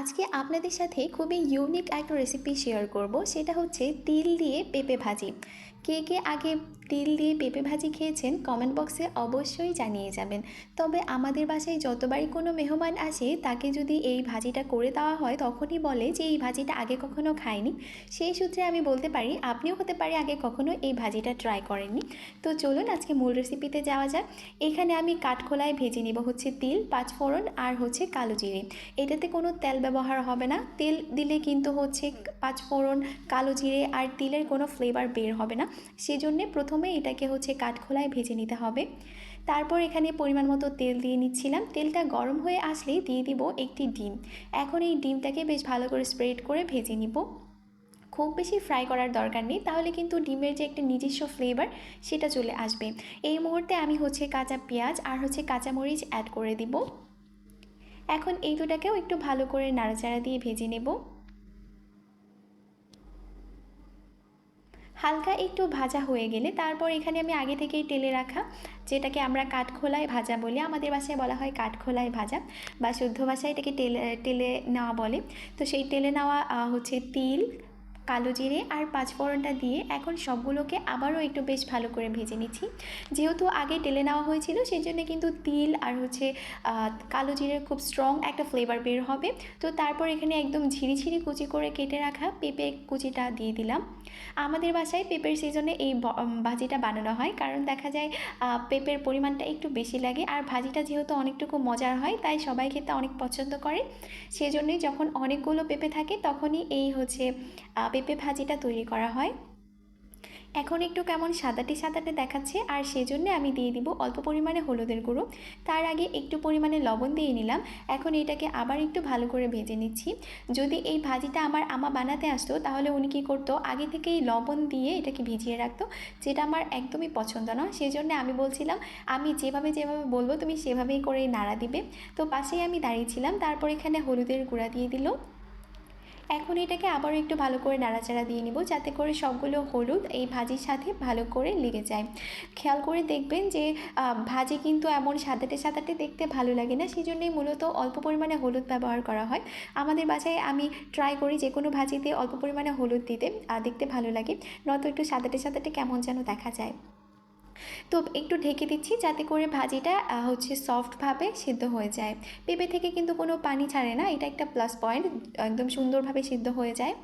আজকে আপনাদের সাথে খুবই ইউনিক একটা রেসিপি শেয়ার করব। সেটা হচ্ছে তিল দিয়ে পেঁপে ভাজি। কে কে আগে তিল দিয়ে পেঁপে ভাজি খেয়েছেন কমেন্ট বক্সে অবশ্যই জানিয়ে যাবেন। তবে আমাদের বাসায় যতবারই কোনো মেহমান আসে, তাকে যদি এই ভাজিটা করে দেওয়া হয়, তখনই বলে যে এই ভাজিটা আগে কখনো খায়নি। সেই সূত্রে আমি বলতে পারি, আপনিও হতে পারে আগে কখনো এই ভাজিটা ট্রাই করেননি। তো চলুন আজকে মূল রেসিপিতে যাওয়া যাক। এখানে আমি কাঠখোলায় ভেজে নিব হচ্ছে তিল, পাঁচফোড়ন আর হচ্ছে কালো জিরে। এটাতে কোনো তেল ব্যবহার হবে না। তেল দিলে কিন্তু হচ্ছে পাঁচফোড়ন, কালো জিরে আর তিলের কোনো ফ্লেভার বের হবে না। সেজন্যে প্রথমে এটাকে হচ্ছে কাঠখোলায় ভেজে নিতে হবে। তারপর এখানে পরিমাণ মতো তেল দিয়ে নিচ্ছিলাম। তেলটা গরম হয়ে আসলেই দিয়ে দিব একটি ডিম। এখন এই ডিমটাকে বেশ ভালো করে স্প্রেড করে ভেজে নিব। খুব বেশি ফ্রাই করার দরকার নেই, তাহলে কিন্তু ডিমের যে একটা নিজস্ব ফ্লেভার সেটা চলে আসবে। এই মুহূর্তে আমি হচ্ছে কাঁচা পেঁয়াজ আর হচ্ছে কাঁচামরিচ অ্যাড করে দিব। এখন এই দুটাকেও একটু ভালো করে নাড়াচাড়া দিয়ে ভেজে নেব। হালকা একটু ভাজা হয়ে গেলে তারপর এখানে আমি আগে থেকেই তেলে রাখা, যেটাকে আমরা কাঠখোলায় ভাজা বলি। আমাদের বাসায় বলা হয় কাঠখোলায় ভাজা বা শুদ্ধ ভাষায় এটাকে তেলে তেলে নেওয়া বলে। তো সেই তেলে নেওয়া হচ্ছে তিল কালো জিরে আর পাঁচফোড়নটা দিয়ে এখন সবগুলোকে আবারও একটু বেশ ভালো করে ভেজে নিচ্ছি। যেহেতু আগে টেলে নেওয়া হয়েছিল সেই জন্য কিন্তু তিল আর হচ্ছে কালো জিরের খুব স্ট্রং একটা ফ্লেভার বের হবে। তো তারপর এখানে একদম ঝিরিঝিরি কুচি করে কেটে রাখা পেঁপে কুচিটা দিয়ে দিলাম। আমাদের বাসায় পেঁপের সিজনে এই ভাজিটা বানানো হয়। কারণ দেখা যায় পেঁপের পরিমাণটা একটু বেশি লাগে আর ভাজিটা যেহেতু অনেকটুকু মজার হয়, তাই সবাই খেতে অনেক পছন্দ করে। সেজন্যই যখন অনেকগুলো পেঁপে থাকে, তখনই এই হচ্ছে পেঁপে ভাজিটা তৈরি করা হয়। এখন একটু কেমন সাদাটে সাদাটে দেখাচ্ছে, আর সেজন্য আমি দিয়ে দিব অল্প পরিমাণে হলুদের গুঁড়ো। তার আগে একটু পরিমাণে লবণ দিয়ে নিলাম। এখন এটাকে আবার একটু ভালো করে ভেজে নিচ্ছি। যদি এই ভাজিটা আমার আমা বানাতে আসতো, তাহলে উনি কী করতো? আগে থেকেই লবণ দিয়ে এটাকে ভিজিয়ে রাখতো, যেটা আমার একদমই পছন্দ নয়। সেই জন্য আমি বলছিলাম, আমি যেভাবে যেভাবে বলব, তুমি সেভাবেই করে নাড়া দিবে। তো পাশেই আমি দাঁড়িয়েছিলাম তারপর এখানে হলুদের গুঁড়া দিয়ে দিল। এখন এটাকে আবারও একটু ভালো করে নাড়াচাড়া দিয়ে নিব, যাতে করে সবগুলো হলুদ এই ভাজির সাথে ভালো করে লেগে যায়। খেয়াল করে দেখবেন যে ভাজি কিন্তু এমন সাদাটে সাদাটে দেখতে ভালো লাগে না সেই জন্যই মূলত অল্প পরিমাণে হলুদ ব্যবহার করা হয়। আমাদের বাসায় আমি ট্রাই করি যে কোনো ভাজিতে অল্প পরিমাণে হলুদ দিতে দেখতে ভালো লাগে, নয়তো একটু সাদাটে সাদাটে কেমন যেন দেখা যায়। তো একটু ঢেকে দিচ্ছি যাতে করে ভাজিটা হচ্ছে সফটভাবে সিদ্ধ হয়ে যায়। পেঁপে থেকে কিন্তু কোনো পানি ছাড়ে না, এটা একটা প্লাস পয়েন্ট একদম সুন্দরভাবে সিদ্ধ হয়ে যায়।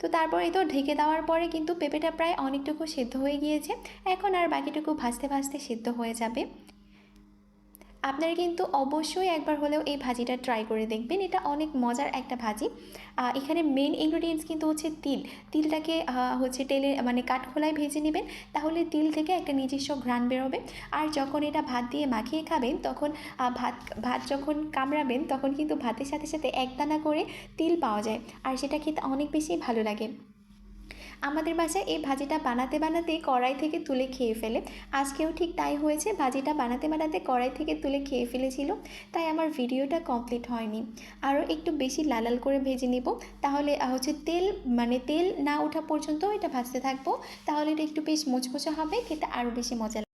তো তারপর তো ঢেকে দেওয়ার পরে কিন্তু পেঁপেটা প্রায় অনেকটুকু সিদ্ধ হয়ে গিয়েছে, এখন আর বাকিটুকু ভাজতে ভাজতে সিদ্ধ হয়ে যাবে। আপনারা কিন্তু অবশ্যই একবার হলেও এই ভাজিটা ট্রাই করে দেখবেন। এটা অনেক মজার একটা ভাজি। এখানে মেন ইনগ্রিডিয়েন্টস কিন্তু হচ্ছে তিল। তিলটাকে হচ্ছে তেলে মানে কাঠখোলায় ভেজে নেবেন। তাহলে তিল থেকে একটা নিজস্ব ঘ্রাণ বেরোবে। আর যখন এটা ভাত দিয়ে মাখিয়ে খাবেন, তখন ভাত ভাত যখন কামড়াবেন, তখন কিন্তু ভাতের সাথে সাথে একদানা করে তিল পাওয়া যায়। আর সেটা খেতে অনেক বেশি ভালো লাগে। আমাদের বাসায় এই ভাজিটা বানাতে বানাতে কড়াই থেকে তুলে খেয়ে ফেলে। আজকেও ঠিক তাই হয়েছে, ভাজিটা বানাতে বানাতে কড়াই থেকে তুলে খেয়ে ফেলেছিল, তাই আমার ভিডিওটা কমপ্লিট হয়নি। আরও একটু বেশি লালাল করে ভেজে নিব, তাহলে হচ্ছে তেল মানে তেল না ওঠা পর্যন্ত এটা ভাজতে থাকব, তাহলে এটা একটু বেশ মুচমুচা হবে, খেতে আরও বেশি মজা